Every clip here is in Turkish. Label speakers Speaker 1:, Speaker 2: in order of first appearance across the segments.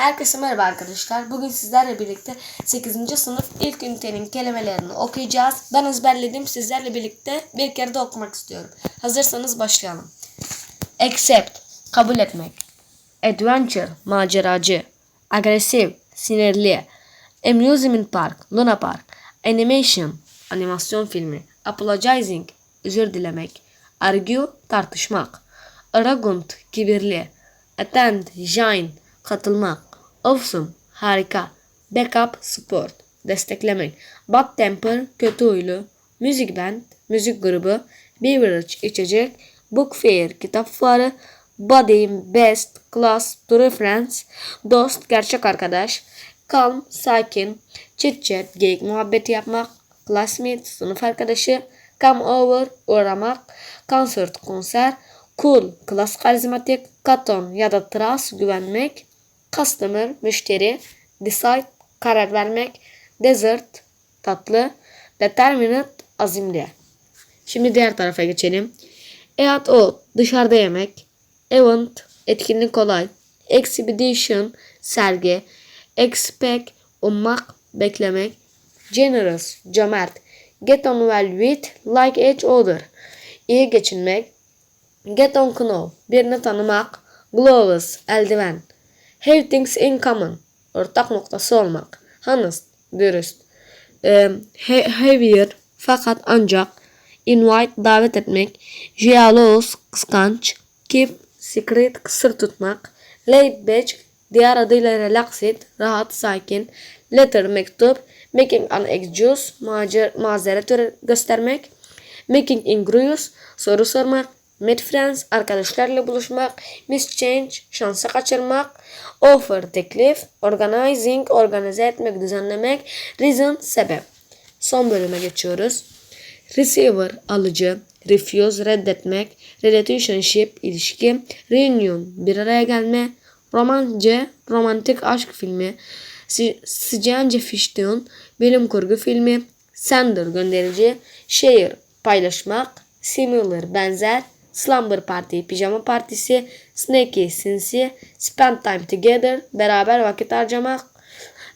Speaker 1: Herkese merhaba arkadaşlar. Bugün sizlerle birlikte 8. sınıf ilk ünitenin kelimelerini okuyacağız. Ben ezberledim. Sizlerle birlikte bir kere de okumak istiyorum. Hazırsanız başlayalım. Accept, kabul etmek. Adventure, maceracı. Agresif, sinirli. Amusement park, Luna Park. Animation, animasyon filmi. Apologizing, özür dilemek. Argue, tartışmak. Arrogant, kibirli. Attend, join, katılmak. Awesome, harika. Backup, support, desteklemek. Bad temper, kötü huylu. Müzik band, müzik grubu. Beverage, içecek. Book fair, kitap fuarı. Buddy, best, class, true friends. Dost, gerçek arkadaş. Calm, sakin. Chit chat, geyik muhabbeti yapmak. Classmate, sınıf arkadaşı. Come over, uğramak. Concert, konser. Cool, klas karizmatik. Katon ya da trust, güvenmek. Customer, müşteri. Decide, karar vermek. Desert, tatlı. Determinate, azimli. Şimdi diğer tarafa geçelim. Eat o, dışarıda yemek. Event, etkinlik olay. Exhibition, sergi. Expect, ummak, beklemek. Generous, cömert. Get on well with, like each other. İyi geçinmek. Get on know, birini tanımak. Gloves, eldiven. Have things in common, ortak noktası olmak. Honest, dürüst. He- heavier, fakat ancak. Invite, davet etmek. Jealous, kıskanç. Keep, secret, sır tutmak. Laid back, diğer adıyla relaxed, rahat, sakin. Letter, mektup. Making an excuse, mazeret göstermek. Making inquiries, soru sormak. Meet friends, arkadaşlarla buluşmak. Miss change, şansı kaçırmak. Offer, teklif. Organizing, organize etmek, düzenlemek. Reason, sebep. Son bölüme geçiyoruz. Receiver, alıcı. Refuse, reddetmek. Relationship, ilişki. Reunion, bir araya gelme. Romance, romantik aşk filmi. Science fiction, bilim kurgu filmi. Sender, gönderici. Share, paylaşmak. Similar, benzer. Slumber Party, pijama partisi. Snaky, sinsi. Spend time together, beraber vakit harcamak.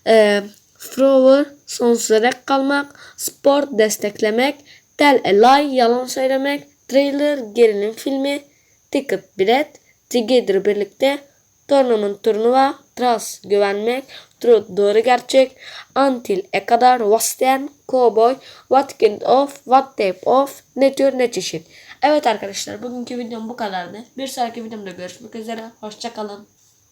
Speaker 1: Eee Thrower, sonsuza dek kalmak. Sport, desteklemek. Tell a lie, yalan söylemek. Trailer, gerilim filmi. Ticket, bilet. Together, birlikte. Tournament, turnuva. Trust, güvenmek. Truth, doğru gerçek. Until, e kadar. Western, cowboy. What kind of, what type of. Ne tür, ne çeşit. Evet arkadaşlar bugünkü videom bu kadardı. Bir sonraki videomda görüşmek üzere. Hoşçakalın.